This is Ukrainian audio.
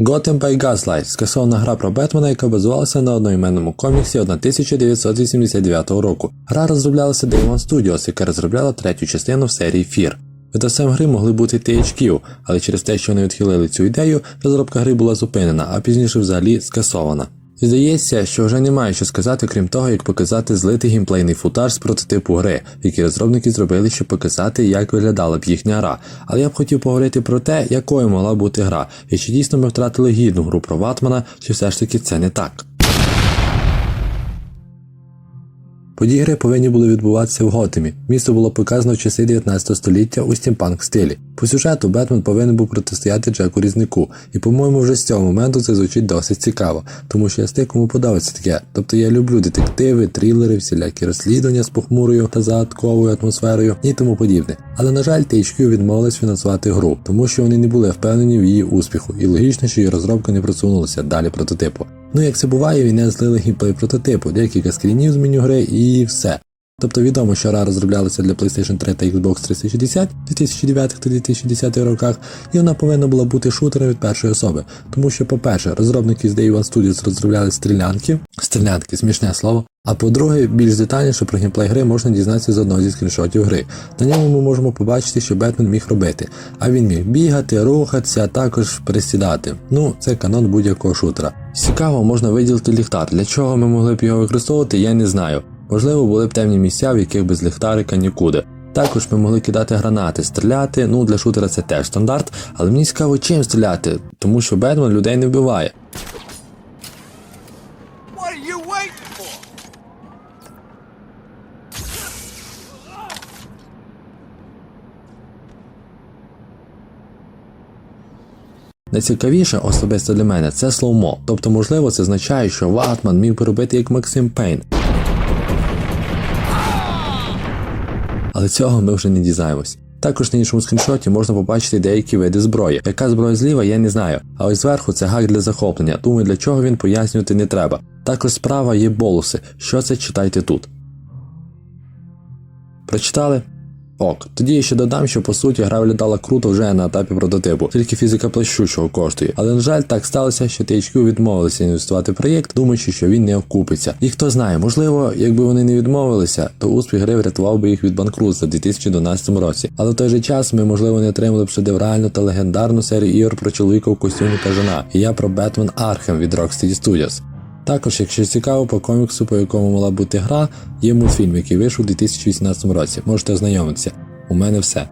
Gotham by Gaslight скасована гра про Бетмена, яка базувалася на одноіменному коміксі 1989 року. Гра розроблялася Demon Studios, яка розробляла третю частину в серії Fear. Видавцем гри могли бути THQ, але через те, що вони відхилили цю ідею, розробка гри була зупинена, а пізніше взагалі скасована. Здається, що вже немає що сказати, крім того, як показати злитий геймплейний футаж з прототипу гри, який розробники зробили, щоб показати, як виглядала б їхня гра. Але я б хотів поговорити про те, якою могла бути гра, і чи дійсно ми втратили гідну гру про Ватмана, чи все ж таки це не так. Події гри повинні були відбуватися в Готемі. Місто було показано в часи 19 століття у стімпанк стилі. По сюжету Бетмен повинен був протистояти Джеку Різнику, і, по-моєму, вже з цього моменту це звучить досить цікаво, тому що я з тих, кому подобається таке. Тобто я люблю детективи, трилери, всілякі розслідування з похмурою та загадковою атмосферою і тому подібне. Але на жаль, THQ відмовились фінансувати гру, тому що вони не були впевнені в її успіху, і логічно, що її розробка не просунулася далі прототипу. Ну як це буває, він злили геймплей прототипу, декілька скрінів з меню гри і все. Тобто відомо, що гра розроблялася для PlayStation 3 та Xbox 360 в 2009 та 2010 роках, і вона повинна була бути шутером від першої особи. Тому що, по-перше, розробники з Day One Studios розробляли стрілянки, стрілянки, смішне слово. А по-друге, більш детальніше про геймплей гри можна дізнатися з одного зі скріншотів гри. На ньому ми можемо побачити, що Бетмен міг робити. А він міг бігати, рухатися, а також присідати. Ну, це канон будь-якого шутера. Цікаво, можна виділити ліхтар. Для чого ми могли б його використовувати, я не знаю. Можливо, були б темні місця, в яких без ліхтарика нікуди. Також ми могли кидати гранати, стріляти. Ну для шутера це теж стандарт, але мені цікаво чим стріляти, тому що Бетмен людей не вбиває. Найцікавіше особисто для мене це слоумо. Тобто, можливо, це означає, що Ватман міг би робити як Максим Пейн. Але цього ми вже не дізнаємось. Також на іншому скріншоті можна побачити деякі види зброї. Яка зброя зліва, я не знаю. А ось зверху це гак для захоплення. Думаю, для чого він пояснювати не треба. Також справа є болуси. Що це читайте тут. Прочитали? Ок, тоді я ще додам, що по суті гра виглядала круто вже на етапі прототипу, тільки фізика плащу чого коштує. Але на жаль, так сталося, що THQ відмовилися інвестувати в проєкт, думаючи, що він не окупиться. І хто знає, можливо, якби вони не відмовилися, то успіх гри врятував би їх від банкрутства в 2012 році. Але в той же час ми, можливо, не отримали б шедевральну та легендарну серію ігор про чоловіка в костюмі та жена. І я про Batman Arkham від Rocksteady Studios. Також, якщо цікаво по коміксу, по якому мала бути гра, є мультфільм, який вийшов у 2018 році. Можете ознайомитися. У мене все.